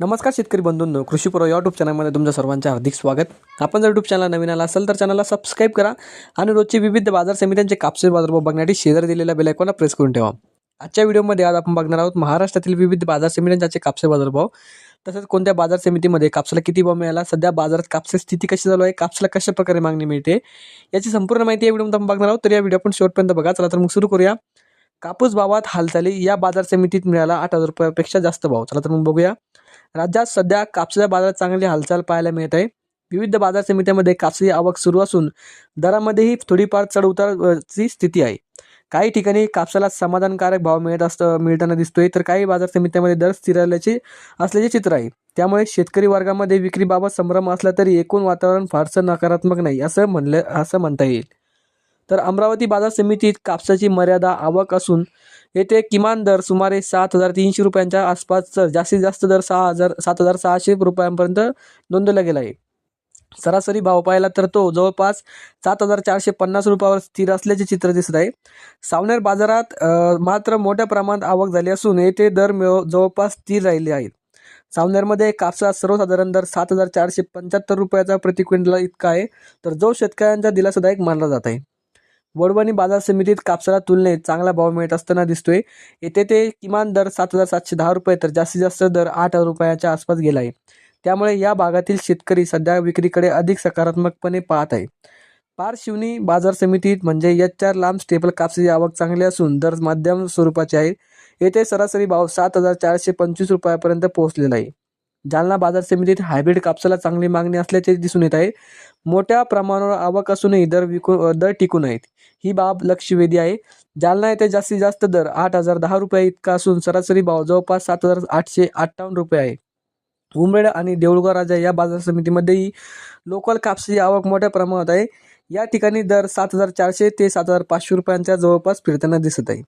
नमस्कार शेतकरी बंधूंनो कृषी पुरो यूट्यूब चॅनलमध्ये तुमचं सर्वांचं हार्दिक स्वागत. आपण जर यूट्यूब चॅनल नवीन आला असेल तर चॅनलला सबस्क्राईब करा आणि रोजचे विविध बाजार समित्यांचे कापसे बाजारभाव बघण्यासाठी शेजारी दिलेल्या बेलायकॉनला प्रेस करून ठेवा. आजच्या व्हिडिओमध्ये आज आपण बघणार आहोत महाराष्ट्रातील विविध बाजार समित्यांचे कापसे बाजारभाव तसंच कोणत्या बाजार समितीमध्ये कापसाला किती भाव मिळाला सध्या बाजारात कापसाची स्थिती कशी चालू आहे कापसाला कशा प्रकारे मागणी मिळते याची संपूर्ण माहिती या व्हिडिओमध्ये आपण बघणार आहोत. तर या व्हिडिओ आपण शेवटपर्यंत बघा. चला तर मग सुरू करूया. कापूस भावात हालचाली या बाजार समितीत मिळाला आठ हजार रुपयापेक्षा जास्त भाव. चला तर मग बघूया. राज्यात सध्या कापसाच्या बाजारात चांगली हालचाल पाहायला मिळत आहे. विविध बाजार समित्यांमध्ये कापसाची आवक सुरू असून दरामध्येही थोडीफार चढ उतारची स्थिती आहे. काही ठिकाणी कापसाला समाधानकारक भाव मिळत असतं मिळताना दिसतोय. तर काही बाजार समित्यांमध्ये दर स्थिरल्याचे असल्याचे चित्र आहे. त्यामुळे शेतकरी वर्गामध्ये विक्रीबाबत संभ्रम असला तरी एकूण वातावरण फारसं नकारात्मक नाही असं म्हणलं असं म्हणता येईल. तर अमरावती बाजार समितीत कापसाची मर्यादा आवक असून येथे किमान दर सुमारे सात हजार तीनशे रुपयांच्या आसपास तर जास्तीत जास्त दर सहा हजार सात हजार सहाशे रुपयांपर्यंत नोंदवला गेला आहे. सरासरी भाव पाहिला तर तो जवळपास सात हजार चारशे पन्नास रुपयावर स्थिर असल्याचे चित्र दिसत आहे. सावनेर बाजारात मात्र मोठ्या प्रमाणात आवक झाली असून येथे दर मिळव जवळपास स्थिर राहिले आहेत. सावनेरमध्ये कापसा सर्वसाधारण दर सात हजार चारशे पंच्याहत्तर रुपयाचा प्रति क्विंटल इतका आहे. तर जो शेतकऱ्यांचा दिलासादायक मानला जात आहे. वडवणी बाजार समितीत कापसाला तुलनेत चांगला भाव मिळत असताना दिसतोय. येथे ते किमान दर सात हजार सातशे दहा रुपये तर जास्तीत जास्त दर आठ हजार रुपयाच्या आसपास गेला आहे. त्यामुळे या भागातील शेतकरी सध्या विक्रीकडे अधिक सकारात्मकपणे पाहत आहे. पारशिवनी बाजार समितीत म्हणजे एच चार लांब स्टेपल कापसाची आवक चांगली असून दर मध्यम स्वरूपाचे आहे. येथे सरासरी भाव सात हजार चारशे पंचवीस रुपयापर्यंत पोहोचलेला आहे. जालना बाजार समितीत हायब्रिड कापसाला चांगली मागणी असल्याचे दिसून येत आहे. मोठ्या प्रमाणावर आवक असूनही दर विकू दर टिकून आहेत. ही बाब लक्षवेधी आहे. जालना येथे जास्तीत जास्त दर आठ हजार दहा रुपये इतका असून सरासरी भाव जवळपास सात हजार आठशे अठ्ठावन्न रुपये आहे. उमरेड आणि देऊळगाव राजा या बाजार समितीमध्येही लोकल कापसाची आवक मोठ्या प्रमाणात आहे. या ठिकाणी दर सात हजार चारशे ते सात हजार पाचशे रुपयांच्या जवळपास फिरताना दिसत आहे.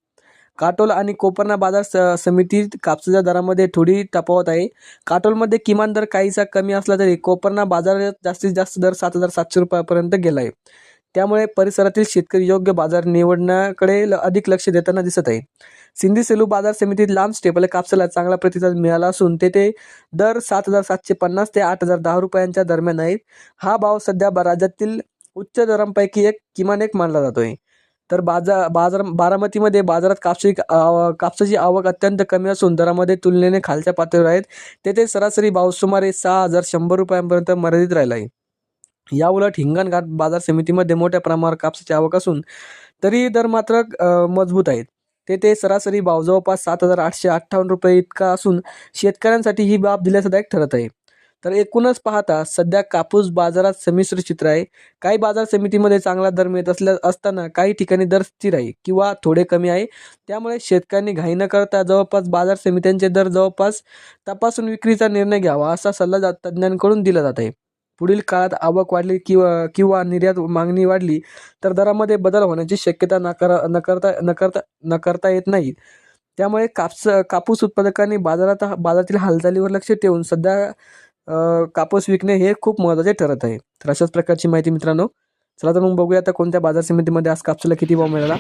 काटोल आणि कोपरना बाजार स समितीत कापसाच्या दरामध्ये थोडी तफावत आहे. काटोलमध्ये किमान दर काहीसा कमी असला तरी कोपरना बाजारात जास्तीत जास्त दर सात हजार सातशे रुपयापर्यंत गेला आहे त्यामुळे परिसरातील शेतकरी योग्य बाजार निवडण्याकडे ल- अधिक लक्ष देताना दिसत आहे. सिंधी सेलू बाजार समितीत लांब स्टेपल कापसाला चांगला प्रतिसाद मिळाला असून तेथे दर सात हजार सातशे पन्नास ते आठ हजार दहा रुपयांच्या दरम्यान आहेत. हा भाव सध्या राज्यातील उच्च दरांपैकी एक किमान एक मानला जातोय. तर बाजार बाजार बारामतीमध्ये बाजारात कापसाची आव- कापसाची आवक अत्यंत कमी असून दरामध्ये तुलनेने खालच्या पातळीवर आहेत. तेथे सरासरी भाव सुमारे सहा हजार शंभर रुपयांपर्यंत मर्यादित राहिला आहे. या उलट हिंगणघाट बाजार समितीमध्ये मोठ्या प्रमाणावर कापसाची आवक असून तरी दर मात्र मजबूत आहेत. तेथे सरासरी भाव जवळपास सात हजार आठशे अठ्ठावन्न रुपये इतका असून शेतकऱ्यांसाठी ही बाब दिलासादायक ठरत आहे. तर एकूणच पाहता सध्या कापूस बाजारात संमिश्र चित्र आहे. काही बाजार समितीमध्ये चांगला दर मिळत असल्या असताना काही ठिकाणी दर स्थिर आहे किंवा थोडे कमी आहे. त्यामुळे शेतकऱ्यांनी घाई न करता जवळपास बाजार समित्यांचे दर जवळपास तपासून विक्रीचा निर्णय घ्यावा असा सल्ला जा तज्ज्ञांकडून दिला जात आहे. पुढील काळात आवक वाढली किंवा किंवा निर्यात मागणी वाढली तर दरामध्ये बदल होण्याची शक्यता नाकार नकारता नकारता नकारता येत नाही. त्यामुळे कापस कापूस उत्पादकांनी बाजारात बाजारातील हालचालीवर लक्ष ठेवून सध्या कापूस विकणे हे खूप महत्त्वाचे ठरत आहे. तर अशाच प्रकारची माहिती मित्रांनो चला तर मग बघूया आता कोणत्या बाजार समितीमध्ये आज कापसाला किती भाव मिळाला.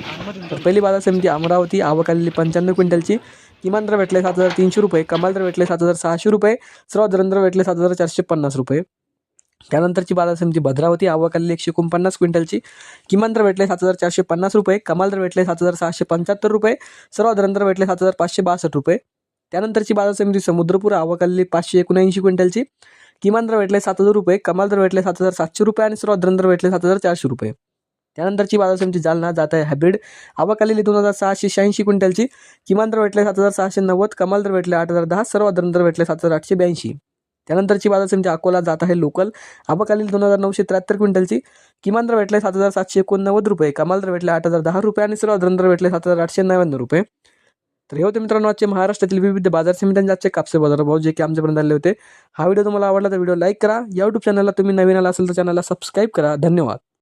तर पहिली बाजार समिती अमरावती आवक आलेली पंच्याण्णव क्विंटलची. किमान दर भेटले सात हजार तीनशे रुपये कमाल दर भेटले सात हजार सहाशे रुपये सर्वात दरंदर भेटले सात हजार चारशे पन्नास रुपये. त्यानंतरची बाजार समिती भद्रावती आवक आलेली एकशे एकोणपन्नास क्विंटलची. किमान दर भेटले सात हजार चारशे पन्नास रुपये कमाल दर भेटले सात हजार सहाशे पंच्याहत्तर रुपये सर्वात दरंदर भेटले सात हजार पाचशे बासष्ट रुपये. त्यानंतरची बाजार समिती समुद्रपूर आवाकाली पाचशे एकोणऐंशी क्विंटलची. किमान दर भेटले सात हजार रुपये कमाल दर भेटले सात हजार सातशे रुपये आणि सर्वात दर भेटले सात हजार चारशे रुपये. त्यानंतरची बाजार समिती जालना जात आहे हायब्रिड. आवक दोन हजार सहाशे शहाऐंशी क्विंटलची. किमान दर भेटले सात हजार सहाशे नव्वद कमाल दर भेटले आठ हजार दहा सर्वात दर भेटले सात हजार आठशे ब्याऐंशी. त्यानंतरची बाजार समिती अकोला जात आहे लोकल. आवक दोन हजार नऊशे त्र्याहत्तर क्विंटलची. किमान दर भेटले सात हजार सातशे एकोणनव्वद रुपये कमाल दर भेटले आठ हजार दहा रुपये आणि सर्वात दर भेटले सात हजार आठशे नव्याण्णव रुपये. तर हे होते मित्रांनो आजचे महाराष्ट्रातील विविध बाजार समित्यांचे आजचे कापसे बाजार भाव जे की आमच्यापर्यंत आले होते. हा व्हिडिओ तुम्हाला आवडला तर व्हिडिओ लाईक करा. या यूट्यूब चॅनलला तुम्ही नवीन आला असेल तर चॅनलला सबस्क्राईब करा. धन्यवाद.